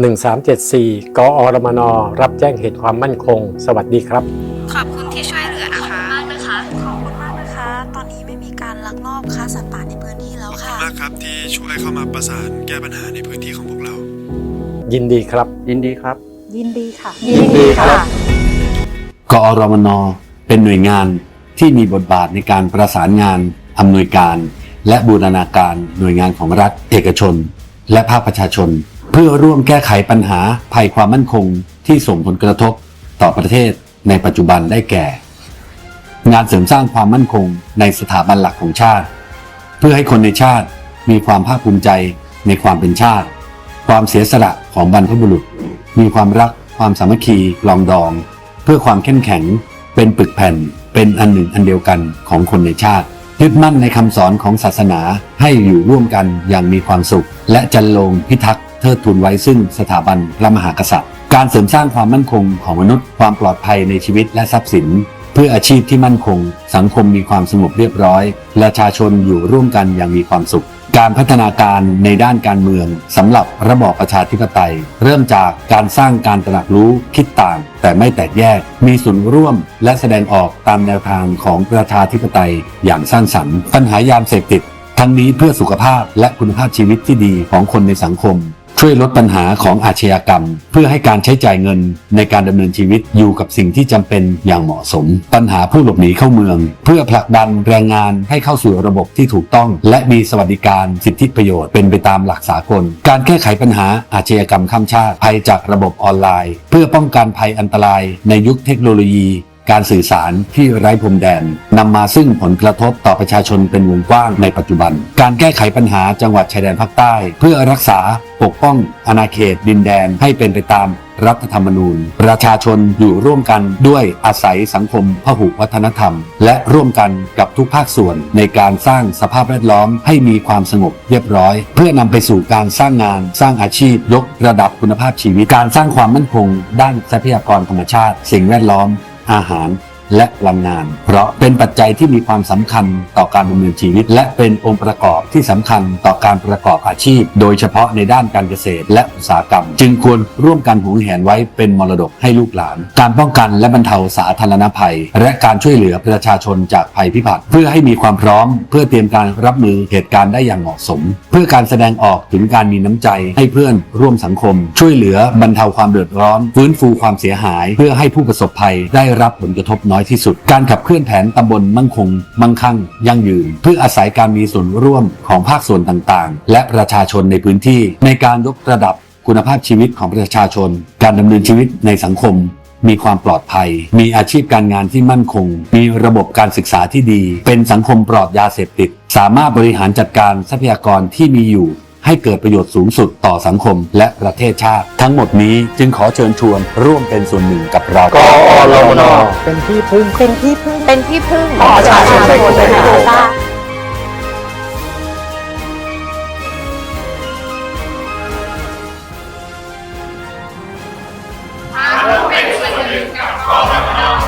1374 กอรมน รับแจ้งเหตุความมั่นคง สวัสดีครับ ขอบคุณที่ช่วยเหลือนะคะ มากนะคะ ขอบคุณมากนะคะ ตอนนี้ไม่มีการลักลอบค้าสัตว์ป่าในพื้นที่แล้วขอบคุณค่ะ มากครับที่ช่วยเข้ามาประสานแก้ปัญหาในพื้นที่ของพวกเรา ยินดีครับ ยินดีครับ ยินดีค่ะ ยินดีครับกอรมน เป็นหน่วยงานที่มีบทบาทในการประสานงานอำนวยการ และบูรณาการหน่วยงานของรัฐ เอกชน และภาคประชาชน เพื่อร่วมแก้ไขปัญหาภัยความมั่นคงที่ส่งผลกระทบต่อประเทศในปัจจุบันได้แก่ งานเสริมสร้างความมั่นคงในสถาบันหลักของชาติ เพื่อให้คนในชาติมีความภาคภูมิใจในความเป็นชาติ ความเสียสละของบรรพบุรุษ มีความรักความสามัคคีลองดอง เพื่อความเข้มแข็งเป็นปึกแผ่นเป็นอันหนึ่งอันเดียวกันของคนในชาติยึดมั่นในคำสอนของศาสนาให้อยู่ร่วมกันอย่างมีความสุข และจันลงพิทักษ์ เทิดทูนไว้ซึ่งสถาบันพระมหากษัตริย์ การเสริมสร้างความมั่นคงของมนุษย์ ความปลอดภัยในชีวิตและทรัพย์สิน เพื่ออาชีพที่มั่นคง สังคมมีความสงบเรียบร้อย ประชาชนอยู่ร่วมกันอย่างมีความสุขการพัฒนาการในด้านการเมืองสำหรับระบอบประชาธิปไตย เริ่มจากการสร้างการตระหนักรู้คิดต่าง แต่ไม่แตกแยก มีส่วนร่วม และแสดงออกตามแนวทางของประชาธิปไตยอย่างสร้างสรรค์ ปัญหายามเสพติด ทั้งนี้เพื่อสุขภาพและคุณภาพชีวิตที่ดีของคนในสังคม ช่วยลดปัญหาของอาชญากรรม เพื่อให้การใช้จ่ายเงินในการดำเนินชีวิตอยู่กับสิ่งที่จำเป็นอย่างเหมาะสม ปัญหาผู้หลบหนีเข้าเมือง เพื่อผลักดันแรงงานให้เข้าสู่ระบบที่ถูกต้อง และมีสวัสดิการสิทธิประโยชน์เป็นไปตามหลักสากล การแก้ไขปัญหาอาชญากรรมข้ามชาติภัยจากระบบออนไลน์ เพื่อป้องกันภัยอันตรายในยุคเทคโนโลยี การสื่อสารที่ไร้พรมแดนนำมาซึ่งผลกระทบต่อประชาชนเป็นวงกว้างในปัจจุบัน การแก้ไขปัญหาจังหวัดชายแดนภาคใต้ เพื่อรักษาปกป้องอาณาเขตดินแดนให้เป็นไปตามรัฐธรรมนูญ ประชาชนอยู่ร่วมกันด้วยอาศัยสังคมพหุวัฒนธรรม และร่วมกันกับทุกภาคส่วนในการสร้างสภาพแวดล้อมให้มีความสงบเรียบร้อย เพื่อนำไปสู่การสร้างงาน สร้างอาชีพ ยกระดับคุณภาพชีวิตการสร้างความมั่นคง ด้านทรัพยากรธรรมชาติ สิ่งแวดล้อม อาหารและพลังงาน เพราะเป็นปัจจัยที่มีความสำคัญต่อการดำเนินชีวิต และเป็นองค์ประกอบ ที่สำคัญต่อการประกอบอาชีพ โดยเฉพาะในด้านการเกษตรและอุตสาหกรรม จึงควรร่วมกันหวงแหนไว้เป็นมรดกให้ลูกหลาน การป้องกันและบรรเทาสาธารณภัย และการช่วยเหลือประชาชนจากภัยพิบัติ เพื่อให้มีความพร้อม เพื่อเตรียมการรับมือเหตุการณ์ได้อย่างเหมาะสม เพื่อการแสดงออกถึงการมีน้ำใจให้เพื่อนร่วมสังคม ช่วยเหลือบรรเทาความเดือดร้อน ฟื้นฟูความเสียหาย เพื่อให้ผู้ประสบภัยได้รับผลกระทบน้อยที่สุด การขับเคลื่อนแผนตำบลมั่งคง มั่งคั่ง ยั่งยืน เพื่ออาศัยการมีส่วนร่วมของภาคส่วนต่างๆ และประชาชนในพื้นที่ ในการยกระดับคุณภาพชีวิตของประชาชน การดำเนินชีวิตในสังคม มีความปลอดภัย มีอาชีพการงานที่มั่นคง มีระบบการศึกษาที่ดี เป็นสังคมปลอดยาเสพติด สามารถบริหารจัดการทรัพยากรที่มีอยู่ให้เกิดประโยชน์สูงสุดต่อสังคมและประเทศชาติ ทั้งหมดนี้จึงขอเชิญชวนร่วมเป็นส่วนหนึ่งกับเรากอรมนเป็นที่พึ่ง เป็นที่พึ่ง เป็นที่พึ่งของประชาชนของประชาชน Call it now.